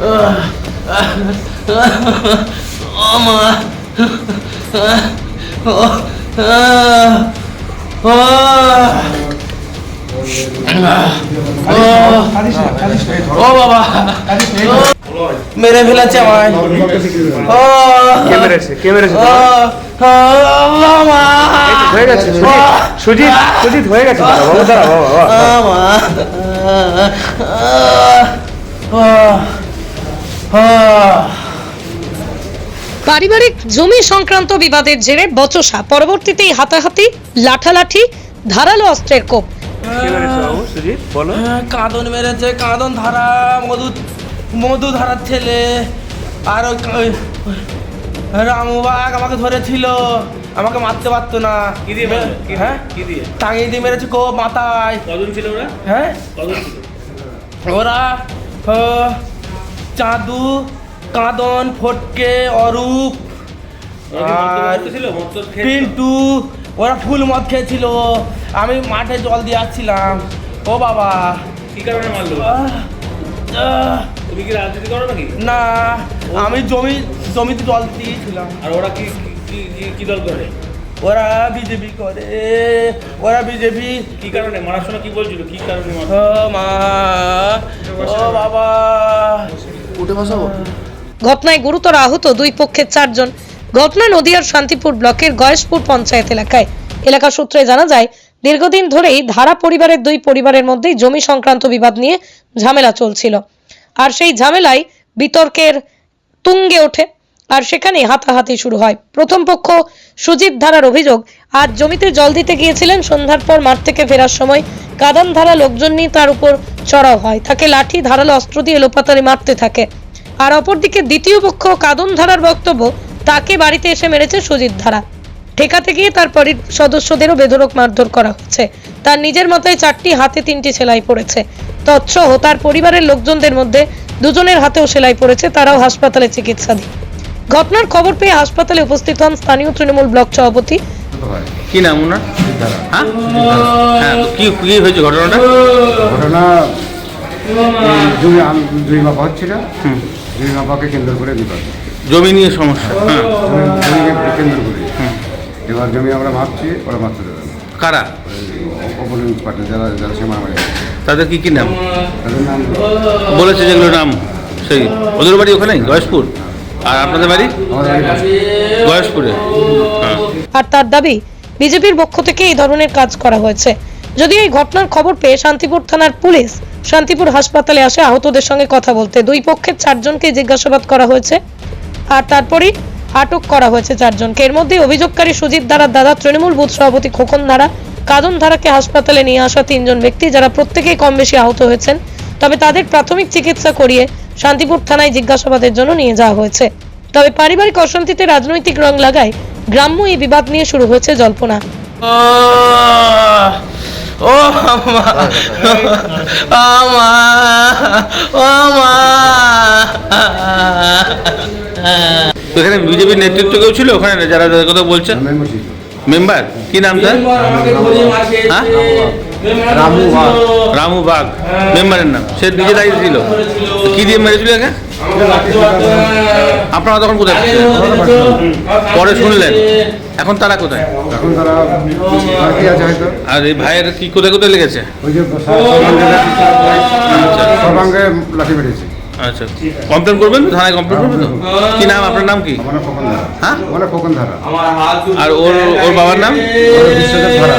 ও মা ও বাবা মেরে ফেলেছে আমায় হয়ে গেছে সুজিত সুজিত হয়ে গেছে বাবা বাবা বাবা পারিবারিক জমি সংক্রান্ত বিবাদের জেরে বচসা। পরবর্তীতেই হাতাহাতি লাঠালাঠি ধারালো অস্ত্রের কোপ। হ্যাঁ, কাঁদন মেরেছে কাঁদন ধারা মধু মধু ধারার ছেলে। আর ওই রামুবাগ আমাকে ধরেছিল আমাকে মারতে পারতো না। কি দিয়ে? হ্যাঁ? কি দিয়ে? টাঙিয়ে দিয়ে মেরেছে কো মাথায়। কজন ছিল ওরা? হ্যাঁ? কজন ছিল? ওরা চাঁদু কাঁদন ফটকে অরূপ আর? পিন্টু ওরা ফুল মদ খেয়েছিল। আমি মাঠে জল দিয়ে আসছিলাম। ও বাবা। কি কারণে মারলো? তুমি কি রাজনীতি করো নাকি? না আমি জমি জমিতে জল দিয়েছিলাম। আর ওরা কি কি- দল করে? ওরা বিজেপি করে। ওরা বিজেপি কি কারণে? মারার সময় কি বলছিল? কি কারণে ও মা। ও মা ও বসাবো? ঘটনায় গুরুতর আহত দুই পক্ষের চারজন। ঘটনা নদিয়ার শান্তিপুর ব্লকের গয়েশপুর পঞ্চায়েত এলাকায়। এলাকা সূত্রে জানা যায়, দীর্ঘদিন ধরেই ধারা পরিবারের দুই পরিবারের মধ্যেই জমি সংক্রান্ত বিবাদ নিয়ে ঝামেলা চলছিল। আর সেই ঝামেলায় বিতর্কের তুঙ্গে ওঠে। আর সেখানে হাতাহাতি শুরু হয়। প্রথম পক্ষ সুজিত ধারার অভিযোগ, আজ জমিতে জল দিতে গিয়েছিলেন, সন্ধ্যার পর মাঠ থেকে ফেরার সময় কাদান ধারা লোকজন নিয়ে তার উপর চড়াও হয়। তাকে লাঠি, ধারালো অস্ত্র দিয়ে লোপাতারি মারতে থাকে। আর অপরদিকে দ্বিতীয় পক্ষ কাদন ধারার বক্তব্য, তাকে বাড়িতে এসে মেরেছে সুজিত ধারা। ঠেকাতে গিয়ে তার বাড়ির সদস্যদেরও বেধরক মারধর করা হচ্ছে। তার নিজের মাথায় চারটি, হাতে তিনটি সেলাই পড়েছে। তৎসহ তার পরিবারের লোকজনদের মধ্যে দুজনের হাতেও সেলাই পড়েছে, তারাও হাসপাতালে চিকিৎসাধীন। ঘটনার খবর পেয়ে হাসপাতালে উপস্থিত হন স্থানীয় তৃণমূল ব্লক সভাপতি। কি নাম ওনার? হ্যাঁ? হ্যাঁ কি কি হয়েছে ঘটনাটা? ঘটনা এই জমি আম- জমি মাপা হচ্ছিল। জমি মাপাকে কেন্দ্র করে বিপদ। জমি নিয়ে সমস্যা হ্যাঁ। জমি জমিকে কেন্দ্র করে। এবার জমি আমরা মাপছি ওরা মাপতে দেবে। না কারা পার্টি যারা যারা সে মারামারি করে। তাদের কি কি নাম? তাদের নাম বলেছে যেগুলো নাম সেই। ওদের বাড়ি ওখানে গয়েশপুর? আর আপনাদের বাড়ি। গয়েশপুরে। হ্যাঁ। আর তার দাবি, বিজেপির পক্ষ থেকে এই ধরনের কাজ করা হয়েছে। যদিও এই ঘটনার খবর পেয়ে শান্তিপুর থানার পুলিশ শান্তিপুর হাসপাতালে আসে আহতদের সঙ্গে কথা বলতে। দুই পক্ষের চারজনকে জিজ্ঞাসাবাদ করা হয়েছে আর তারপরেই আটক করা হয়েছে চারজনকে। এর মধ্যে অভিযোগকারী সুজিত ধারার দাদা তৃণমূল বুথ সভাপতি খোকন ধারা কাদন ধারাকে হাসপাতালে নিয়ে আসা তিনজন ব্যক্তি, যারা প্রত্যেকেই কম বেশি আহত হয়েছেন। তবে তাদের প্রাথমিক চিকিৎসা করিয়ে শান্তিপুর থানায় জিজ্ঞাসাবাদের জন্য নিয়ে যাওয়া হয়েছে। তবে পারিবারিক অশান্তিতে রাজনৈতিক রং লাগায় গ্রাম্য এই বিবাদ নিয়ে শুরু হয়েছে জল্পনা। ও ও মা ও মা ও মা। এখানে বিজেপির নেতৃত্ব কেউ ছিল ওখানে? যারা যাদের কথা বলছেন? Member member? কি নাম তার? হ্যাঁ? রামু বাগ। রামু বাগ মেম্বারের নাম। সে নিজে দায়িত্ব ছিল। কি দিয়ে মেরেছিল একে? আপনারা তখন কোথায় পরে শুনলেন। এখন তারা কোথায়? এখন তারা আর এই ভাইয়ের কি কোথায় কোথায় লেগেছে? সর্বাঙ্গে লাঠি- মেরেছে। আচ্ছা। কমপ্লেন করবেন? থানায় কমপ্লেন করবেন তো? কি নাম? আপনার নাম কি? হ্যাঁ? আর ওর ওর বাবার নাম? বিশ্বদেব ধারা।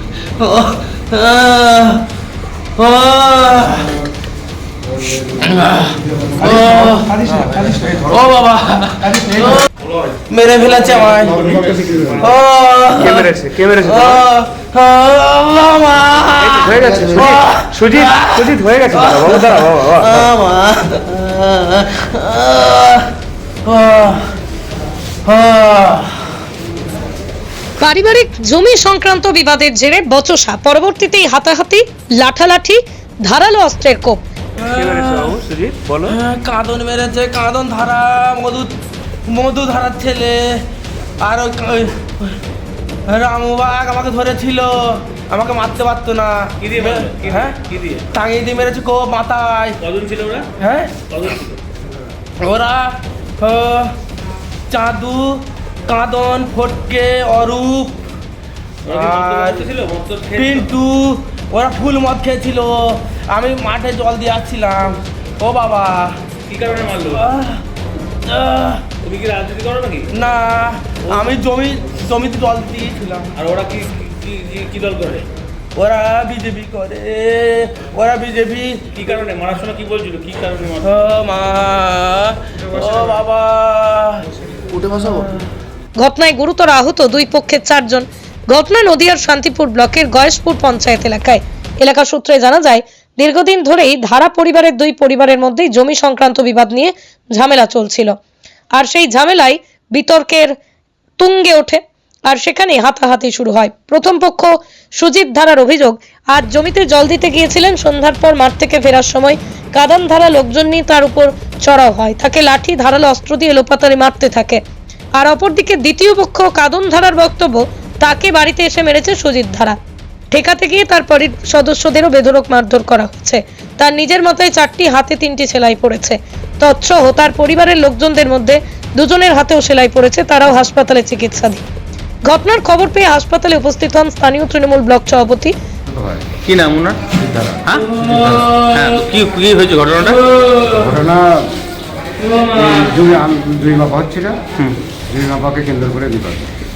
ও বাবা মেরে ফেলেছে আমায়। ও কে মেরেছে? কে মেরেছে হয়ে গেছে সুজিত। সুজিত হয়ে গেছে বাবা দাঁড়া বাবা বাবা। পারিবারিক জমি সংক্রান্ত বিবাদের জেরে বচসা। পরবর্তীতেই হাতাহাতি লাঠালাঠি ধারালো অস্ত্রের কোপ। বলো। কাঁদন মেরেছে কাঁদন ধারা মধু মধু ধারার ছেলে। আর ওই কা- আমাকে ধরেছিল। আমাকে মারতে পারতো না। কি দিয়ে মারলো? কি দিয়ে? হ্যাঁ? কি দিয়ে? টাঙিয়ে দিয়ে মেরেছে কো মাথায়। কজন ছিল ওরা? হ্যাঁ? ওরা চাঁদু কাঁদন ফটকে অরূপ। আর? পিন্টু ওরা ফুল মদ খেয়েছিল। আমি মাঠে জল দিয়ে আসছিলাম। ও বাবা। কি কারণে মারলো? তুমি কি রাজনীতি করো নাকি? না আমি জমি জমিতে জল দিয়েছিলাম। আর ওরা কি কি- দল করে? ওরা বিজেপি করে। ওরা বিজেপি। কি কারণে? মারার সময় কি বলছিল? কি কারণে মারলো? ও মা। ও বাবা। ঘটনায় গুরুতর আহত দুই পক্ষের চারজন। ঘটনা নদিয়ার শান্তিপুর ব্লকের গয়েশপুর পঞ্চায়েত এলাকায়। এলাকা সূত্রে জানা যায়, দীর্ঘদিন ধরেই ধারা পরিবারের দুই পরিবারের মধ্যেই জমি সংক্রান্ত বিবাদ নিয়ে ঝামেলা চলছিল। আর সেই ঝামেলায় বিতর্কের তুঙ্গে ওঠে, আর সেখানে হাতাহাতি শুরু হয়। প্রথম পক্ষ সুজিত ধারার অভিযোগ, আজ জমিতে জল দিতে গিয়েছিলেন, সন্ধ্যার পর মাঠ থেকে ফেরার সময় কাদান ধারা লোকজন নিয়ে তার উপর চড়াও হয়। তাকে লাঠি, ধারালো অস্ত্র দিয়ে লোপাতারি মারতে থাকে। আর অপরদিকে দ্বিতীয় পক্ষ কাদন ধারার বক্তব্য তাকে বাড়িতে এসে মেরেছে সুজিত ধারা। ঠেকাতে গিয়ে তার পরির সদস্যদেরও বেধরক মারধর করা হচ্ছে। তার নিজের মতোই চারটি হাতে তিনটি সেলাই পড়েছে। তৎসহ তার পরিবারের লোকজনদের মধ্যে দুজনের হাতেও সেলাই পড়েছে তারাও হাসপাতালে চিকিৎসাধীন। ঘটনার খবর পেয়ে হাসপাতালে উপস্থিত হন স্থানীয় তৃণমূল ব্লক সভাপতি। কি নাম ওনার? হ্যাঁ? হ্যাঁ তো কি কি হয়েছে ঘটনাটা? ঘটনা আম- জমি মাপা হচ্ছিল জমি মাপাকে কেন্দ্র করে বিবাদ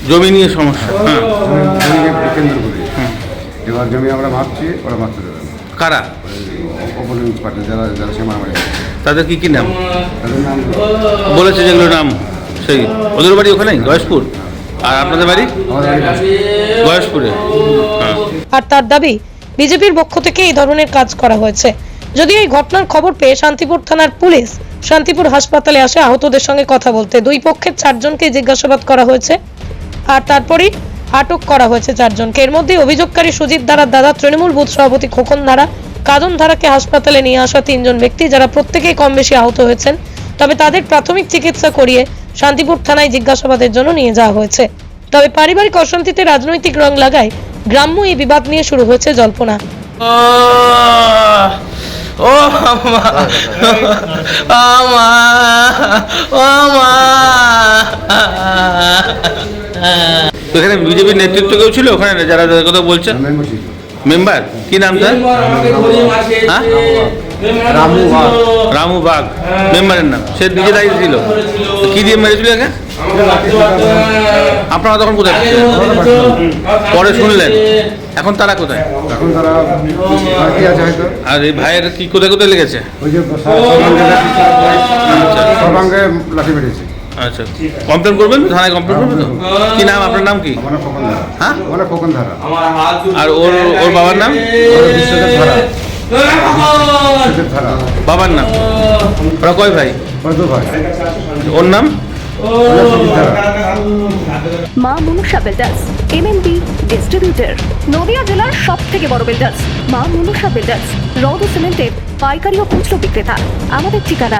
জমি নিয়ে সমস্যা জমি- জমিকে কেন্দ্র করে? এবার জমি আমরা মাপছি ওরা মাপতে দেবে কারা অপোনেন্ট পার্টি যারা যারা সে মারামারি। তাদের কি কি নাম? তাদের নাম বলেছে যেগুলো নাম সেই, ওদের বাড়ি ওখানেই গয়েশপুর? আর আপনাদের বাড়ি। গয়েশপুরে হ্যাঁ। আর তার দাবি, বিজেপির পক্ষ থেকে এই ধরনের কাজ করা হয়েছে। যদিও এই ঘটনার খবর পেয়ে শান্তিপুর থানার পুলিশ শান্তিপুর হাসপাতালে আসে আহতদের সঙ্গে কথা বলতে। দুই পক্ষের চারজনকে জিজ্ঞাসাবাদ করা হয়েছে আর তারপরেই আটক করা হয়েছে চারজনকে। এর মধ্যে অভিযোগকারী সুজিত ধারার দাদা, তৃণমূল বুথ সভাপতি খোকন ধারা কাদন ধারাকে হাসপাতালে নিয়ে আসা তিনজন ব্যক্তি যারা প্রত্যেকেই কম বেশি আহত হয়েছেন, তবে তাদের প্রাথমিক চিকিৎসা করিয়ে শান্তিপুর থানায় জিজ্ঞাসাবাদের জন্য নিয়ে যাওয়া হয়েছে। তবে পারিবারিক অশান্তিতে রাজনৈতিক রং লাগায় গ্রাম্য এই বিবাদ নিয়ে শুরু হয়েছে জল্পনা। ও মা ও মা ও মা এখানে বিজেপির নেতৃত্ব কেউ ছিল ওখানে যারা যাদের কথা বলছেন? মেম্বার কি নাম তার? হ্যাঁ? রামু বাগ। রামু বাগ মেম্বারের নাম সে নিজে দায়িত্ব ছিল। তো কি দিয়ে মেরেছিল একে? আপনারা তখন কোথায়? পরে শুনলেন। এখন তারা কোথায়? এখন তারা আর এই ভাইয়ের কি কোথায় কোথায় লেগেছে? মেরেছে। আচ্ছা। কমপ্লেন করবেন? থানায় কমপ্লেন করবেন তো? কি নাম? আপনার নাম কি? হ্যাঁ? আর ওর ওর বাবার নাম? ধারা। বাবার নাম? ওরা কয় ভাই। ওরা দু ভাই ওর নাম মা মনুষা বিল্ডার্স এমএনবি ডিস্ট্রিবিউটর নদিয়া জেলার সব থেকে বড় বিল্ডার্স। মা মনুষা বিল্ডার্স রদ ও সিমেন্টের পাইকারি ও খুচরো বিক্রেতা। আমাদের ঠিকানা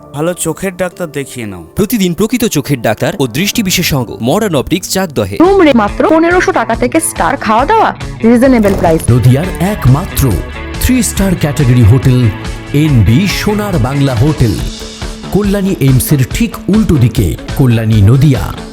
ভালো চোখের ডাক্তার দেখিয়ে নাও। প্রতিদিন প্রকৃত চোখের ডাক্তার ও দৃষ্টি বিশেষজ্ঞ মডার্ন অপটিক্স চাকদহে রুম রে মাত্র পনেরোশো টাকা থেকে স্টার খাওয়া দাওয়া রিজনেবল প্রাইস। নদিয়ার একমাত্র three star category hotel N B Sonar Bangla hotel. Kalyani এইমসের ঠিক উল্টো দিকে কল্যাণী নদিয়া।